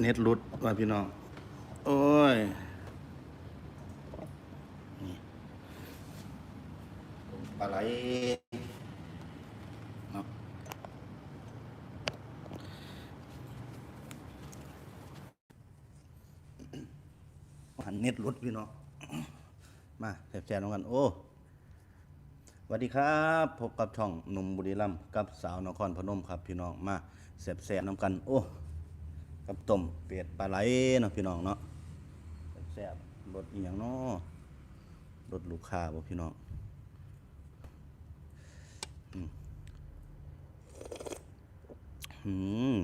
เน็ตหลุดว่าพี่น้อง โอ้ยนี่ปลาไหลหันเน็ตหลุดพี่น้อง มาแสบๆน้องกัน โอ้สวัสดีครับ พบกับช่องหนุ่มบุรีรัมย์กับสาวนครพนมครับพี่น้องมาแสบๆน้องกัน โอ้ กับต้มเป็ดปลาไหลเนาะพี่น้องเนาะแซ่บรสอีหยังเนาะรสลูกค้าบ่พี่น้องอืมอืม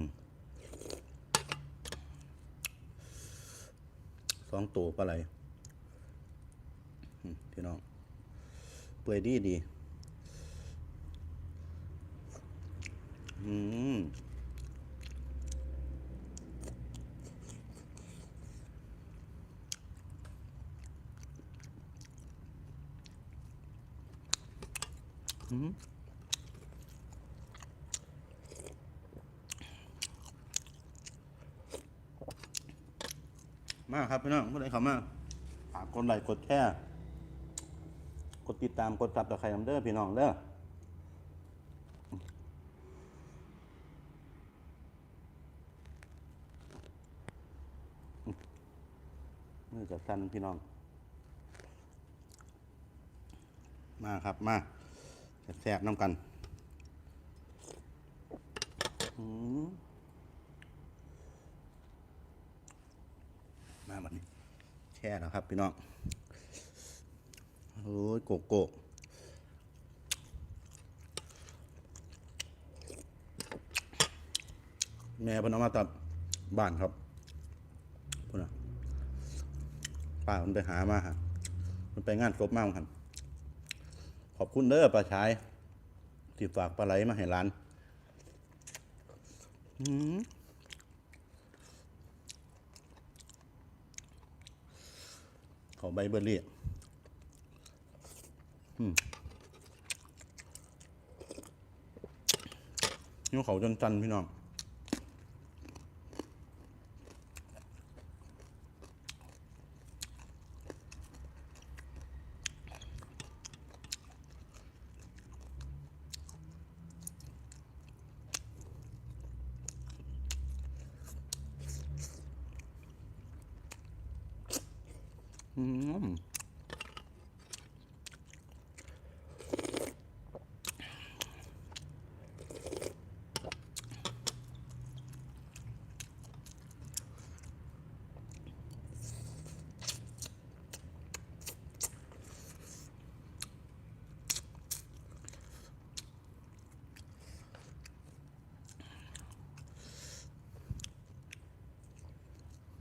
สองตัวปลาไหลพี่น้อง เปื่อยดีดี อืม มาครับพี่น้องเมื่อไรเขามาฝากกดไลค์กดแชร์กดติดตามกดซับตะไคร้น้ำเด้อพี่น้องเด้อมือกับสั้นพี่น้อง มาครับมา แซ่บๆน้ำกันมมาบัดนี้ แช่แล้วครับ พี่น้อง โอ้ยโกโก้แม่พนเอามาตัดบ้านครับพุ่นะป้ามันไปหามาฮะมันไปงานศพมากครับ ขอบคุณเด้อป้าชายที่ฝากปลาไหลมาให้ร้านอืมขอใบเบอร์รี่นิ้วเขาจนจันพี่น้อง อืม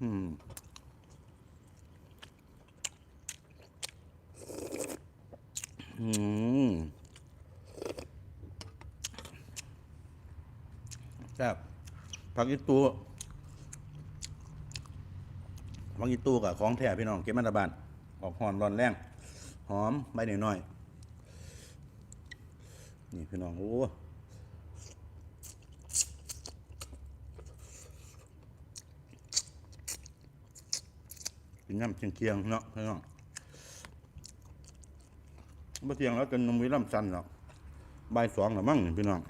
อืมอืมแซ่บผักอีตูผักอีตูกับของแท้พี่น้องเก็บมาตะบานออกหอนร้อนแรงหอมใบหน่อยๆนี่พี่น้องโอ้ นน้ำเคียงๆเนาะพี่น้องบ่เที่ยงแล้วจนนมวิลำสันหรอกบ่ายสองหรือมั่งพี่น้อง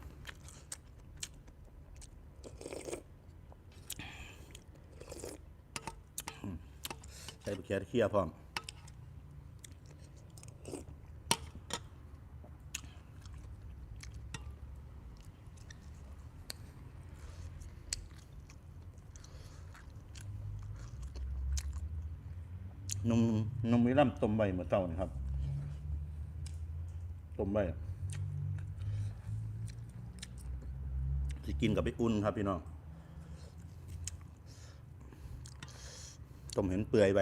ใส่เขียเคี่ยพร้อม นมนมวิลัมต้มใบเมื่อเช้านี่ครับต้มไว้จะกินกับไปอุ่นครับพี่น้องต้มเห็นเปื่อยไป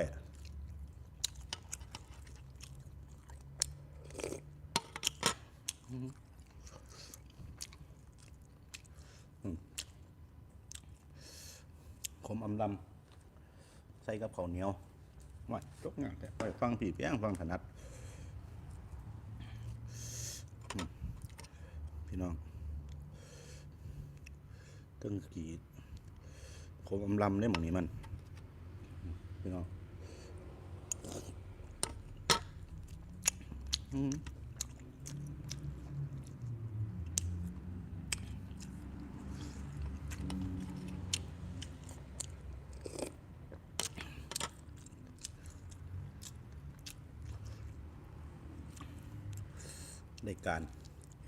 ขมอำลำใส่กับข้าวเหนียว ว่าจกงานแต่ไปฟังผีเพี้ยงฟังถนัด พี่น้องตึงกีดขมอำลำได้หมองนี้มัน พี่น้อง อืม ได้การ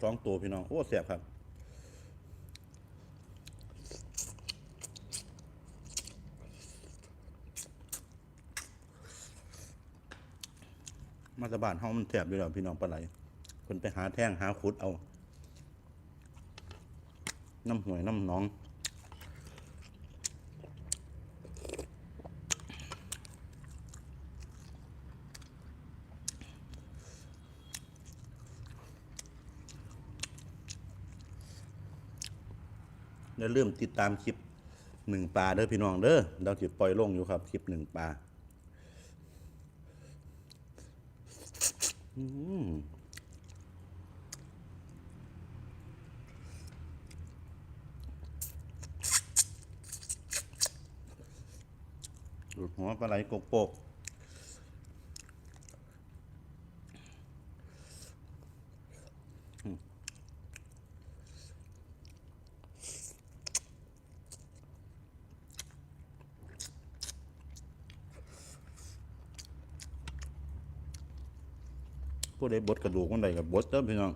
สองตัวพี่น้อง โอ้เสียบครับ มาตะบานเฮามันแสบอยู่แล้วพี่น้องปลาไหลคนไปหาแท่งหาขุดเอา น้ำหวยน้ำหนอง แล้วเริ่าลืมติดตามคลิปหนึ่งปลาเด้อพี่น้องเด้อเราจะปล่อยลงอยู่ครับคลิปหนึ่งปลาอืมดูดหัวปลาไหลกกโปก ผู้ใดบดกระดูกมันใดกับบดเด้อพี่น้อง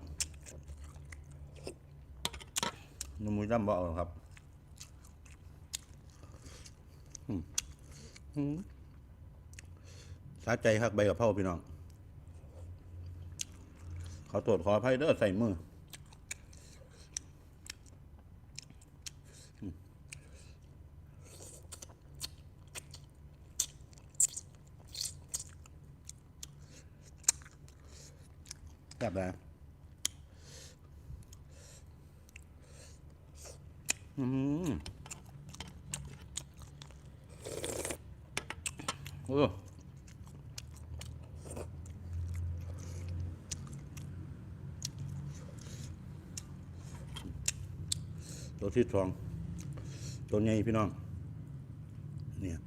นุ่มมือดำบ่เอาหรอกครับสาใจฮักใบกับเผาพี่น้อง ขอตรวจขออภัยเด้อใส่มือ แบบไหนอืมโอ้ตัวที่สอง ตัวใหญ่พี่น้อง เนี่ย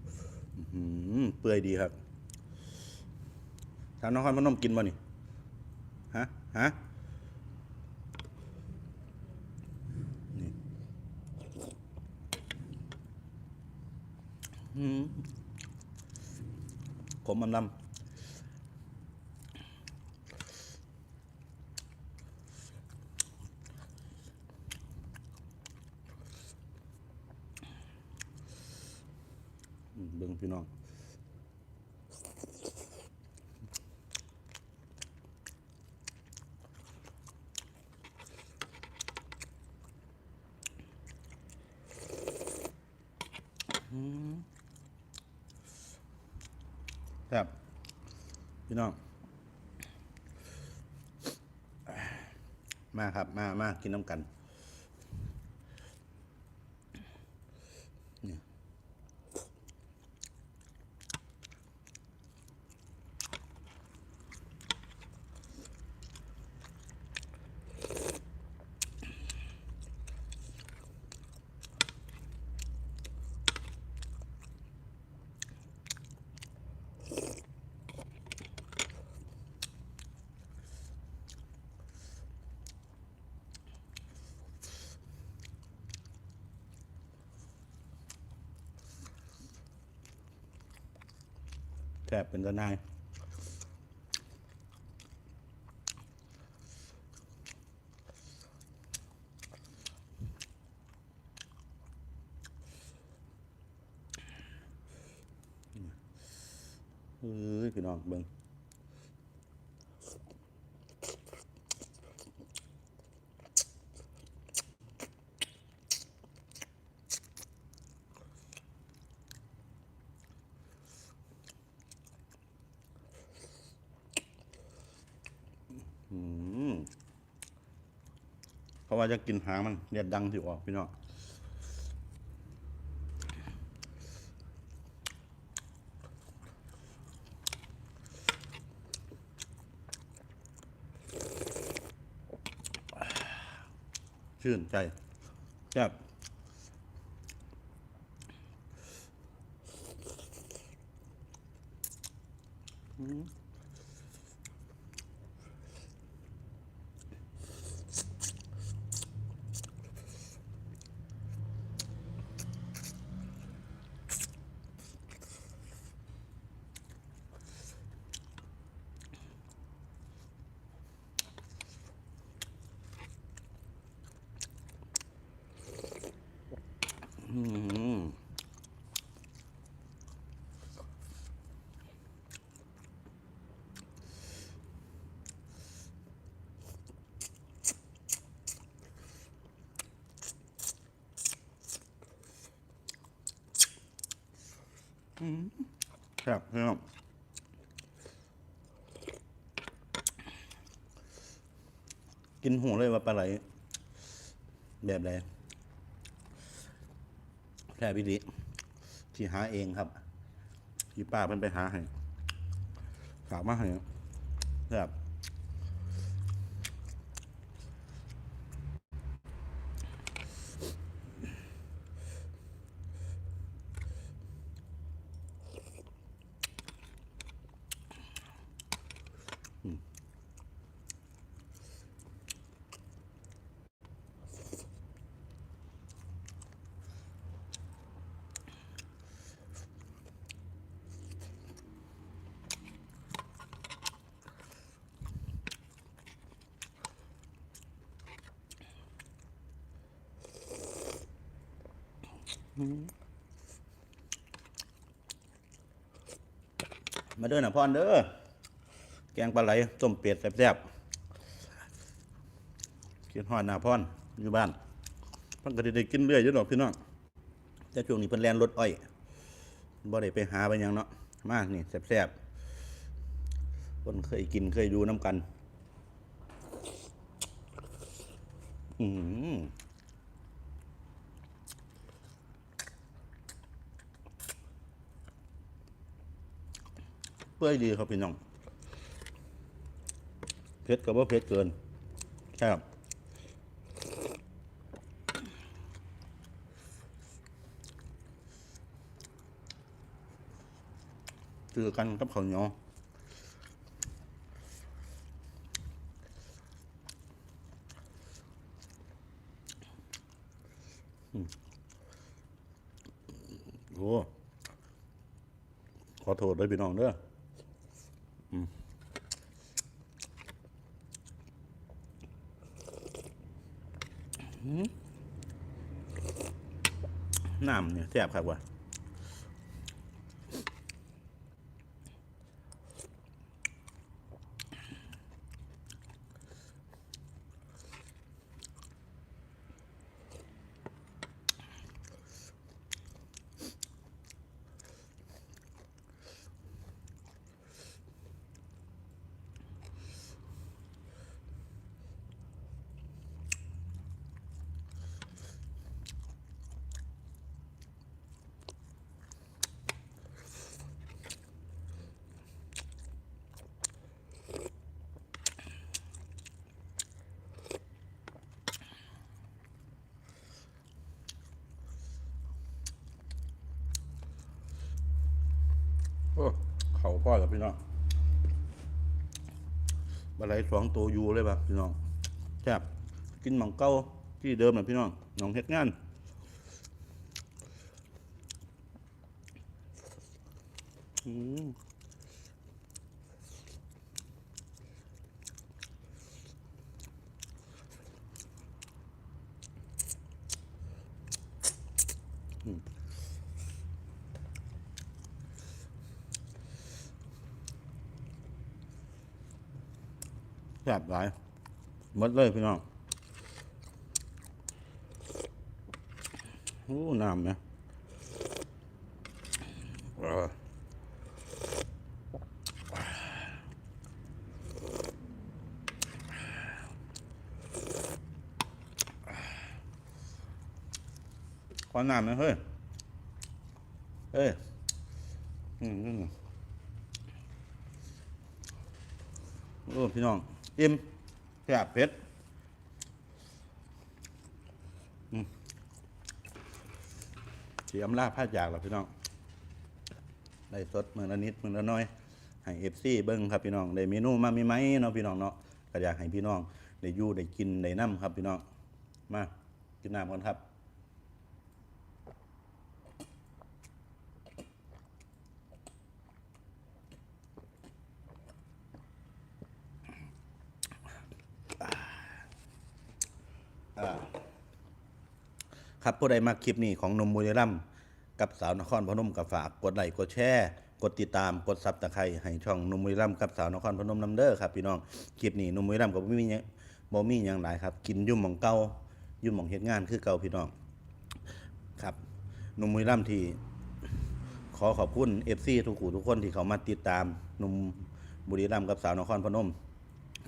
อื้อหือเปื่อยดีครับทางน้องคอยมันนมกินบ่นี่ ฮะนี่อืมขมอำลำเบิ่งพี่น้อง พี่น้อง มาครับ มามากินน้ำกัน แทบเป็นตะนายเอ้ยพี่น้องเบิ่งะว่าจะกินหางมันเนี่ยดังสิออกพี่น้องชื่นใจแซ่บอืม ครับพี่น้องกินหูเลยว่าปลาไหล แบบไหนแค่พิธีที่หาเองครับที่ป้าเพิ่นไปหาให้ฝากมาให้ครับ มาเด้อนะพ่อนเด้อ แกงปลาไหลต้มเป็ดแซ่บๆกินหอดหน้าพ่อนอยู่บ้านพิ่นก็สิได้กินเรื่อยอยู่ดอกพี่น้องแต่ช่วงนี้เพิ่นแลนรถอ้อยบ่ได้ไปหาไปยังเนาะมากนี่แซ่บๆคนเคยกินเคยดูน้ำกัน อืม เปื่อยดีครับพี่น้องเผ็ดกับว่าเผ็ดเกินครับเจอกันกับข้าวเหนียวโอ้ขอโทษด้วยพี่น้องเด้อามเนี่ยแซ่บครับว่ะ เขาพ่อกับพี่น้องบะไรสองตัวอยู่เลยป่ะพี่น้องแซ่บกินหม่องเก้าที่เดิมนะพี่น้องหนองเฮ็ดงานอืม แซ่บหลายหมดเลยพี่น้องโอ้น้ำเนี่ยเออขอน้ำนะเฮ้ย เอ้ยอืมโอ้พี่น้อง อิ่มแซ่บเผ็ดอืมสีอำลาผ้าจากแล้วพี่น้องได้สดมือละนิดมือละน้อยให้ FC เบิ่งครับพี่น้องได้เมนูมามีไหมเนาะพี่น้องเนาะก็อยากให้พี่น้องได้ยู่ได้กินได้นํครับพี่น้องมากินน้ำกันครับ ครับผู้ใดมาคลิปนี้ของหนมบุรีรัมกับสาวนครพนมกับฝากกดไลค์กดแชร์กดติดตามกดซับตะไคร้ให้ช่องหนมบุรีรัมกับสาวนครพนมนํเด้อครับพี่น้องคลิปนี้หนมบุรีรัมก็บ่มีหยังบ่มีหยังหลายครับ กินยุ่มหมองเก่ายุ่มหมองเฮ็ดงานคือเก่าพี่น้องครับหนมบุรีรัมที่ขอขอบคุณ FC ทุกคู่ทุกคนที่เขามาติดตามหนุ่มบุรีรัมย์กับสาวนครพนม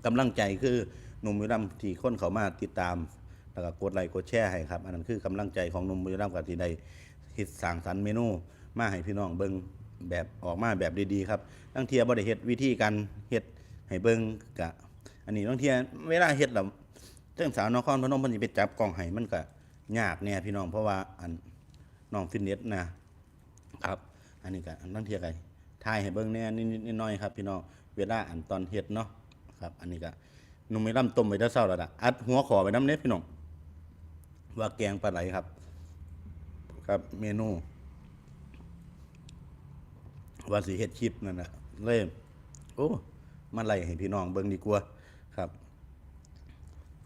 กำลังใจคือหนุ่มบุรีรัมย์ที่คนเขามาติดตาม แล้วก็กดไลค์กดแชร์ให้ครับ อันนั้นคือกำลังใจของหนุ่มบุรีรัมย์กับที่ได้คิดสร้างสรรค์เมนู มาให้พี่น้องเบิ่งแบบออกมาแบบดีๆครับตั้งเทียบ่ได้เฮ็ดวิธีการเฮ็ดให้เบิ่งกะ อันนี้บางเทียเวลาเฮ็ดแล้วเจ้าสาวนครพนมเพิ่นสิไปจับกล้องให้มันก็ยากแน่พี่น้องเพราะว่าอันน้องฟิตเนสนะครับ อันนี้ก็ตั้งเทียกันถ่ายให้เบิ่งแน่นิดๆน่อยๆครับ พี่น้องเวลาอันตอนเฮ็ดเนาะครับ อันนี้ก็นุ่มไม่ล่ำต้มไปแต่เช้าแล้วล่ะอัดหัวขอไปน้ำเน็ตพี่น้อง ว่าแกงปลาไหลครับ ครับเมนูว่าสิเฮ็ดคลิปนั่นนะเล่โอ้มาไล่ให้พี่น้องเบิ่งดีกว่าครับ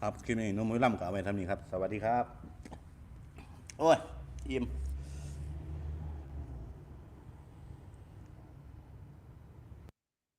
ครับคลิปนี้น้องมุ้ยล่ำก็เอาไว้ทำนี้ครับ สวัสดีครับ โอ้ย อิ่ม